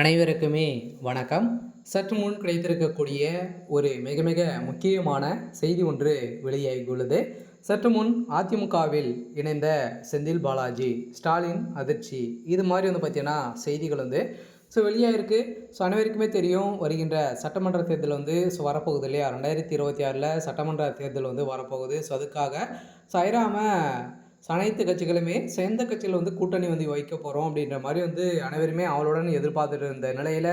அனைவருக்குமே வணக்கம். சற்று முன் கிடைத்திருக்கக்கூடிய ஒரு மிக மிக முக்கியமான செய்தி ஒன்று வெளியாகியுள்ளது. சற்று முன் அதிமுகவில் இணைந்த செந்தில் பாலாஜி ஸ்டாலின் அதிர்ச்சி இது மாதிரி வந்து பார்த்திங்கன்னா செய்திகள் வந்து ஸோ வெளியாகிருக்கு ஸோ அனைவருக்குமே தெரியும் வருகின்ற சட்டமன்ற தேர்தல் வந்து ஸோ வரப்போகுது இல்லையா? ரெண்டாயிரத்தி இருபத்தி ஆறில் சட்டமன்ற தேர்தல் வந்து வரப்போகுது. ஸோ அதுக்காக ஸோ ஐராமல் அனைத்து கட்சிகளுமே சேர்ந்த கட்சியில் வந்து கூட்டணி வந்து வைக்க போகிறோம் அப்படின்ற மாதிரி வந்து அனைவருமே அவளுடன் எதிர்பார்த்துட்டு இருந்த நிலையில்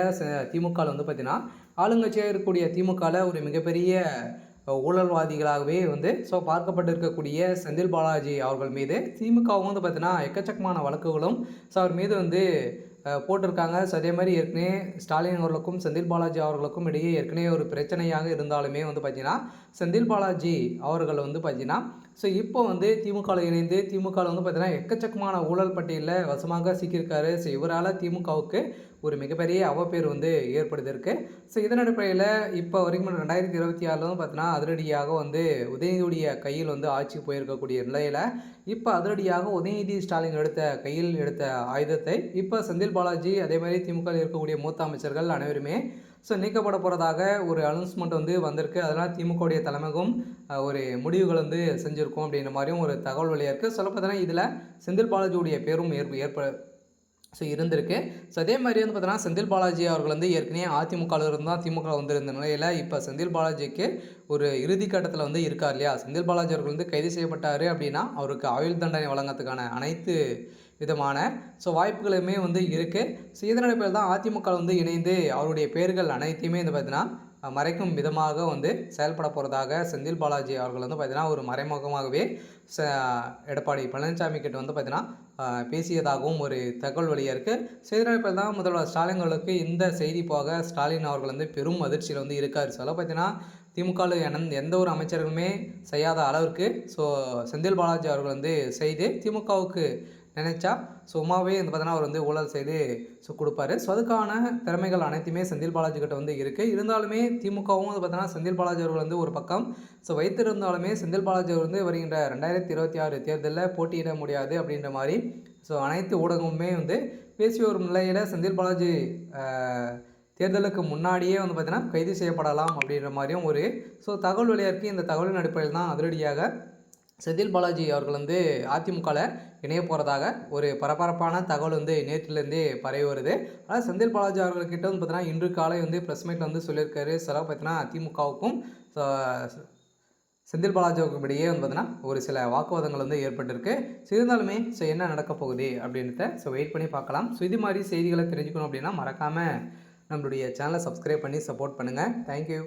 திமுகவில் வந்து பார்த்திங்கன்னா ஆளுங்கட்சியாக இருக்கக்கூடிய திமுகவில் ஒரு மிகப்பெரிய ஊழல்வாதிகளாகவே வந்து ஸோ பார்க்கப்பட்டு இருக்கக்கூடிய செந்தில் பாலாஜி அவர்கள் மீது திமுகவும் வந்து பார்த்தீங்கன்னா எக்கச்சக்கமான வழக்குகளும் ஸோ அவர் மீது வந்து போட்டிருக்காங்க. ஸோ அதே மாதிரி ஏற்கனவே ஸ்டாலின் அவர்களுக்கும் செந்தில் பாலாஜி அவர்களுக்கும் இடையே ஏற்கனவே ஒரு பிரச்சனையாக இருந்தாலுமே வந்து பார்த்தீங்கன்னா செந்தில் பாலாஜி அவர்கள் வந்து பார்த்தீங்கன்னா ஸோ இப்போ வந்து திமுகவில் இணைந்து திமுகவில் வந்து பார்த்தீங்கன்னா எக்கச்சக்கமான ஊழல் பட்டியலில் வசமாக சிக்கியிருக்காரு. ஸோ இவரால் திமுகவுக்கு ஒரு மிகப்பெரிய அவப்பேர் வந்து ஏற்படுத்தியிருக்கு. ஸோ இதன் அடிப்படையில் இப்போ வரைக்கும் ரெண்டாயிரத்தி இருபத்தி ஆறில் வந்து பார்த்தீங்கன்னா அதிரடியாக வந்து உதயநிதியுடைய கையில் வந்து ஆட்சிக்கு போயிருக்கக்கூடிய நிலையில் இப்போ அதிரடியாக உதயநிதி ஸ்டாலின் எடுத்த கையில் எடுத்த ஆயுதத்தை இப்போ செந்தில் பாலாஜி அதே மாதிரி திமுகவில் இருக்கக்கூடிய மூத்த அமைச்சர்கள் அனைவருமே ஸோ நீக்கப்பட போகிறதாக ஒரு அனௌன்ஸ்மெண்ட் வந்து வந்திருக்கு. அதனால் திமுகவுடைய தலைமைக்கும் ஒரு முடிவுகள் வந்து செஞ்சுருக்கோம் அப்படின்ற மாதிரியும் ஒரு தகவல் வழியாக இருக்குது சொல்ல பார்த்தீங்கன்னா இதில் செந்தில் பாலாஜியுடைய பேரும் ஏற்ப ஏற்ப ஸோ இருந்திருக்கு. ஸோ அதே மாதிரி வந்து பார்த்தீங்கன்னா செந்தில் பாலாஜி அவர்கள் வந்து ஏற்கனவே அதிமுகவில் இருந்தால் திமுக வந்திருந்த நிலையில் இப்போ செந்தில் பாலாஜிக்கு ஒரு இறுதி கட்டத்தில் வந்து இருக்கார் இல்லையா? செந்தில் பாலாஜி அவர்கள் வந்து கைது செய்யப்பட்டார் அப்படின்னா அவருக்கு ஆயுள் தண்டனை வழங்கத்துக்கான அனைத்து விதமான ஸோ வாய்ப்புகளுமே வந்து இருக்குது ஸோ இதன் பேர் தான் அதிமுக வந்து இணைந்து அவருடைய பேர்கள் அனைத்தையுமே வந்து பார்த்திங்கன்னா மறைக்கும் விதமாக வந்து செயல்பட போகிறதாக செந்தில் பாலாஜி அவர்கள் வந்து பார்த்திங்கன்னா ஒரு மறைமுகமாகவே ச எடப்பாடி பழனிசாமி கிட்ட வந்து பார்த்திங்கன்னா பேசியதாகவும் ஒரு தகவல் வழியாக இருக்குது செய்தியாளர்கள் தான் முதல்வர் ஸ்டாலின் அவர்களுக்கு இந்த செய்தி போக ஸ்டாலின் அவர்கள் வந்து பெரும் அதிர்ச்சியில் வந்து இருக்கார். சொல்ல பார்த்தீங்கன்னா திமுகவில் எந்த எந்த ஒரு அமைச்சர்களுமே செய்யாத அளவிற்கு ஸோ செந்தில் பாலாஜி அவர்கள் வந்து செய்து திமுகவுக்கு நினச்சா சும்மாவே வந்து பார்த்தீங்கன்னா அவர் வந்து ஊழல் செய்து ஸோ கொடுப்பாரு. ஸோ அதுக்கான திறமைகள் அனைத்துமே செந்தில் பாலாஜி கிட்ட வந்து இருக்குது இருந்தாலுமே திமுகவும் வந்து பார்த்தீங்கன்னா செந்தில் பாலாஜி அவர்கள் வந்து ஒரு பக்கம். ஸோ வைத்திருந்தாலுமே செந்தில் பாலாஜி அவர் வந்து வருகின்ற ரெண்டாயிரத்தி இருபத்தி ஆறு தேர்தலில் போட்டியிட முடியாது அப்படின்ற மாதிரி. ஸோ அனைத்து ஊடகமுமே வந்து பேசி வரும் நிலையில் செந்தில் பாலாஜி தேர்தலுக்கு முன்னாடியே வந்து பார்த்திங்கன்னா கைது செய்யப்படலாம் அப்படின்ற மாதிரியும் ஒரு ஸோ தகவல் வெளியாக இருக்குது இந்த தகவலின் அடிப்படையில் தான் அதிரடியாக செந்தில் பாலாஜி அவர்கள் வந்து அதிமுகவில் இணைய போகிறதாக ஒரு பரபரப்பான தகவல் வந்து நேற்றுலேருந்தே பரவி வருது. ஆனால் செந்தில் பாலாஜி அவர்கள்கிட்ட வந்து பார்த்தீங்கன்னா இன்று காலை வந்து ப்ரெஸ் மீட்டில் வந்து சொல்லியிருக்காரு. சில பார்த்தீங்கன்னா திமுகவுக்கும் செந்தில் பாலாஜிக்கும் இடையே வந்து பார்த்தீங்கன்னா ஒரு சில வாக்குவாதங்கள் வந்து ஏற்பட்டிருக்கு. ஸோ இருந்தாலுமே ஸோ என்ன நடக்க போகுது அப்படின்றத ஸோ வெயிட் பண்ணி பார்க்கலாம். ஸோ இது மாதிரி செய்திகளை தெரிஞ்சுக்கணும் அப்படின்னா மறக்காமல் நம்மளுடைய சேனலை சப்ஸ்கிரைப் பண்ணி சப்போர்ட் பண்ணுங்கள் தேங்க்யூ